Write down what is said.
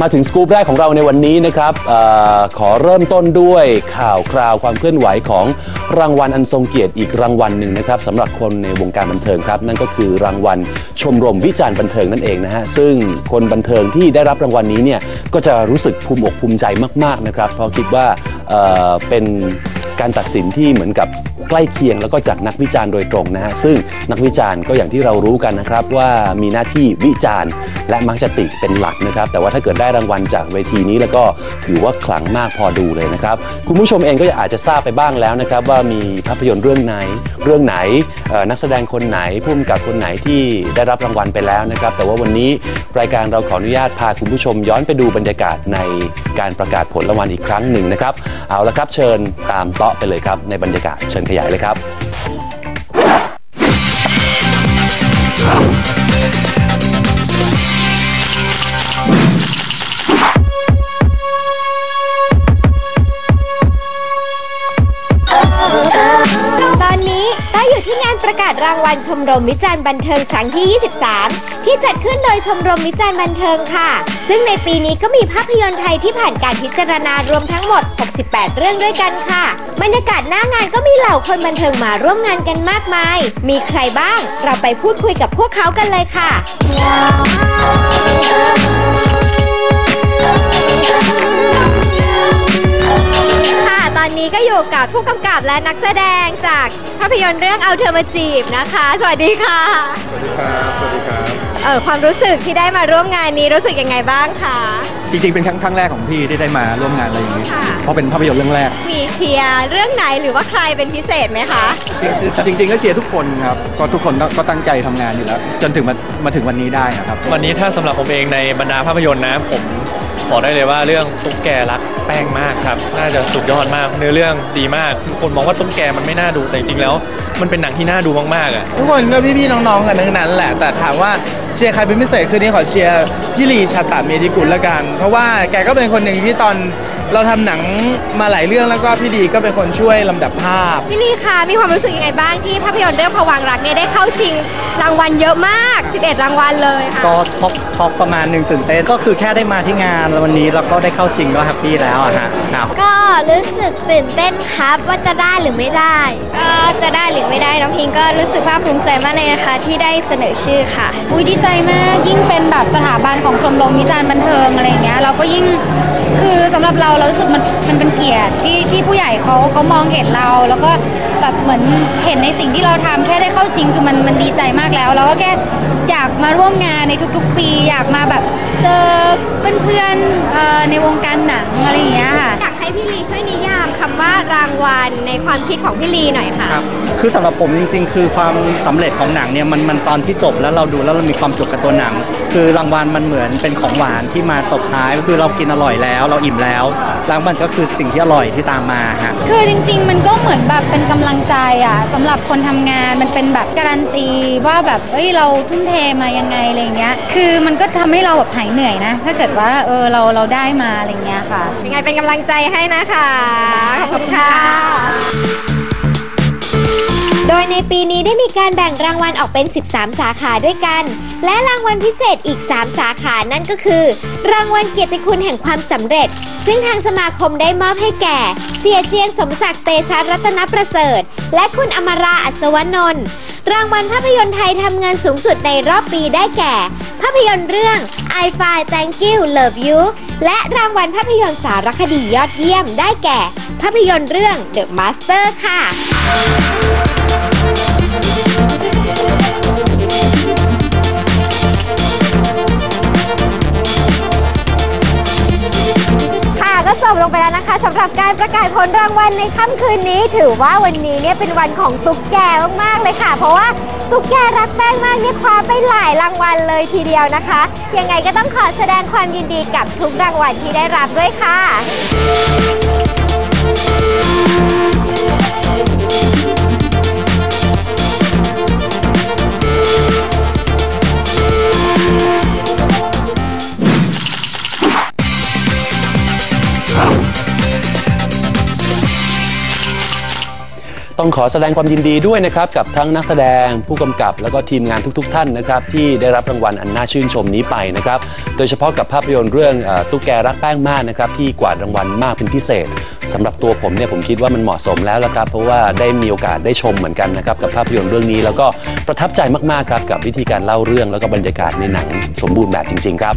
มาถึงสกู๊ปแรกของเราในวันนี้นะครับออขอเริ่มต้นด้วยข่าวคราวความเคลื่อนไหวของรางวัลอันทรงเกียรติอีกรางวัลหนึ่งนะครับสำหรับคนในวงการบันเทิงครับ นั่นก็คือรางวัลชมรมวิจารณ์บันเทิงนั่นเองนะฮะซึ่งคนบันเทิงที่ได้รับรางวัลนี้เนี่ยก็จะรู้สึกภูมิอกภูมิใจมากๆนะครับเพราะคิดว่าเเป็น การตัดสินที่เหมือนกับใกล้เคียงแล้วก็จากนักวิจารณ์โดยตรงนะฮะซึ่งนักวิจารณ์ก็อย่างที่เรารู้กันนะครับว่ามีหน้าที่วิจารณ์ และมักจะติเป็นหลักนะครับ แต่ว่าถ้าเกิดได้รางวัลจากเวทีนี้แล้วก็ถือว่าขลังมากพอดูเลยนะครับ คุณผู้ชมเองก็อาจจะทราบไปบ้างแล้วนะครับว่ามีภาพยนตร์เรื่องไหน เรื่องไหนนักแสดงคนไหนผู้กำกับคนไหนที่ได้รับรางวัลไปแล้วนะครับ แต่ว่าวันนี้รายการเราขออนุญาตพาคุณผู้ชมย้อนไปดูบรรยากาศในการประกาศผลรางวัลอีกครั้งหนึ่งนะครับเอาละครับเชิญตามเลาะไปเลยครับ ในบรรยากาศเชิญขยายเลยครับ รางวัลชมรมวิจารณ์บันเทิงครั้งที่ 23 ที่จัดขึ้นโดยชมรมวิจารณ์บันเทิงค่ะ ซึ่งในปีนี้ก็มีภาพยนตร์ไทยที่ผ่านการพิจารณารวมทั้งหมด 68 เรื่องด้วยกันค่ะ บรรยากาศหน้างานก็มีเหล่าคนบันเทิงมาร่วมงานกันมากมาย มีใครบ้าง เราไปพูดคุยกับพวกเขากันเลยค่ะ อนนี้ก็อยู่กับผู้กำกับและนักแสดงจากภาพยนตร์เรื่องเอาเธอมาจีบนะคะ สวัสดีค่ะสวัสดีครับสวัสดีครับเออความรู้สึกที่ได้มาร่วมงานนี้รู้สึกยังไงบ้างคะจริงๆเป็นครั้งครั้งแรกของพี่ที่ได้มาร่วมงานอะไรอย่างนี้ค่ะเพราะเป็นภาพยนตร์เรื่องแรก มีเชียร์เรื่องไหนหรือว่าใครเป็นพิเศษไหมคะ จริงๆก็เชียร์ทุกคนครับก็ทุกคนก็ตั้งใจทำงานอยู่แล้ว จนถึงมามาถึงวันนี้ได้นะครับ วันนี้ถ้าสำหรับผมเองในบรรดาภาพยนตร์นะผมบอกได้เลยว่าเรื่องตุ๊กแกรักแป้งมากครับ น่าจะสุดยอดมาก เนื้อเรื่องดีมากคือคนมองว่าต้นแกมันไม่น่าดูแต่จริงๆแล้ว มันเป็นหนังที่น่าดูมากๆอะ ทุกคนก็พี่ๆน้องๆกันทั้งนั้นแหละ แต่ถามว่าเชียร์ใครเป็นพิเศษคืนนี้ขอเชียร์พี่ลีชาตาเมดิกุลละกัน เพราะว่าแกก็เป็นคนหนึ่งที่ตอน เราทำหนังมาหลายเรื่องแล้วก็พี่ลีก็เป็นคนช่วยลำดับภาพ พี่ลีคะมีความรู้สึกยังไงบ้างที่ภาพยนตร์เรื่องพวังค์รักเนี่ยได้เข้าชิงรางวัลเยอะมาก 11 รางวัลเลยค่ะ ก็ช็อกช็อกประมาณหนึ่งตื่นเต้นก็คือแค่ได้มาที่งานแล้ววันนี้แล้วก็ได้เข้าชิงก็แฮปปี้แล้วอะฮะครับ ก็รู้สึกตื่นเต้นครับว่าจะได้หรือไม่ได้ ก็จะได้หรือไม่ได้น้องพิงก็รู้สึกภาคภูมิใจมากเลยนะคะ ที่ได้เสนอชื่อค่ะ อุ้ยดีใจมากยิ่งเป็นแบบสถาบันของชมรมวิจารณ์บันเทิงอะไรอย่างเงี้ยเราก็ยิ่ง คือสำหรับเราเรารู้สึกมันมันเป็นเกียรติที่ที่ผู้ใหญ่เขาเขามองเห็นเรา แล้วก็แบบเหมือนเห็นในสิ่งที่เราทำแค่ได้เข้าชิงคือมันมันดีใจมากแล้วเราก็แค่อยากมาร่วมงานในทุก ๆ ปี อยากมาแบบเจอเพื่อนๆเอ่อในวงการหนังอะไรอย่างเงี้ยค่ะอยากให้พี่ลีช่วยนิยามคำว่ารางวัลในความคิดของพี่ลีหน่อยค่ะครับคือสำหรับผมจริงๆ คือความสำเร็จของหนังเนี่ยมันมันตอนที่จบแล้วเราดูแล้วเรามีความสุขกับตัวหนัง คือรางวัลมันเหมือนเป็นของหวานที่มาตบท้ายก็คือเรากินอร่อยแล้ว เราอิ่มแล้วรางวัลก็คือสิ่งที่อร่อยที่ตามมาฮะคือจริง ๆ มันก็เหมือนแบบเป็นกำลังใจอะสำหรับคนทำงานมันเป็นแบบการันตีว่าแบบเอ้ยเราทุ่มเทมายังไงอะไรเงี้ย คือมันก็ทำให้เราแบบหายเหนื่อยนะ ถ้าเกิดว่าเออเราเราได้มาอะไรเงี้ยค่ะยังไงเป็นกำลังใจให้นะคะขอบคุณค่ะโดยในปีนี้ได้มีการแบ่งรางวัลออกเป็น 13 สาขาด้วยกัน และรางวัลพิเศษอีก 3 สาขานั่นก็คือ รางวัลเกียรติคุณแห่งความสำเร็จ ซึ่งทางสมาคมได้มอบให้แก่ เสียเจียนสมศักดิ์เตชะรัตนประเสริฐ และคุณอมราอัศวนนท์รางวัลภาพยนตร์ไทยทำเงินสูงสุดในรอบปีได้แก่ ภาพยนตร์เรื่อง I f i Thank You Love You และรางวัลภาพยนตร์สารคดียอดเยี่ยมได้แก่ ภาพยนตร์เรื่อง The Master ค่ะค่ะ ประกาศผลรางวัลในค่ำคืนนี้ ถือว่าวันนี้เนี่ยเป็นวันของตุ๊กแกมากๆเลยค่ะ เพราะว่าตุ๊กแกรักแป้งมากเนี่ยคว้าไปหลายรางวัลเลยทีเดียวนะคะ ยังไงก็ต้องขอแสดงความยินดีกับทุกรางวัลที่ได้รับด้วยค่ะ ต้องขอแสดงความยินดีด้วยนะครับกับทั้งนักแสดงผู้กำกับ แล้วก็ทีมงานทุก ๆ ท่านนะครับที่ได้รับรางวัลอันน่าชื่นชมนี้ไปนะครับโดยเฉพาะกับภาพยนตร์เรื่องเอ่อตุ๊กแกรักแป้งมากนะครับที่กวาดรางวัลมากเป็นพิเศษสำหรับตัวผมเนี่ยผมคิดว่ามันเหมาะสมแล้วละครับเพราะว่าได้มีโอกาสได้ชมเหมือนกันนะครับกับภาพยนตร์เรื่องนี้ แล้วก็ประทับใจมากๆครับกับวิธีการเล่าเรื่องแล้วก็บรรยากาศในหนังสมบูรณ์แบบจริง ๆ ครับ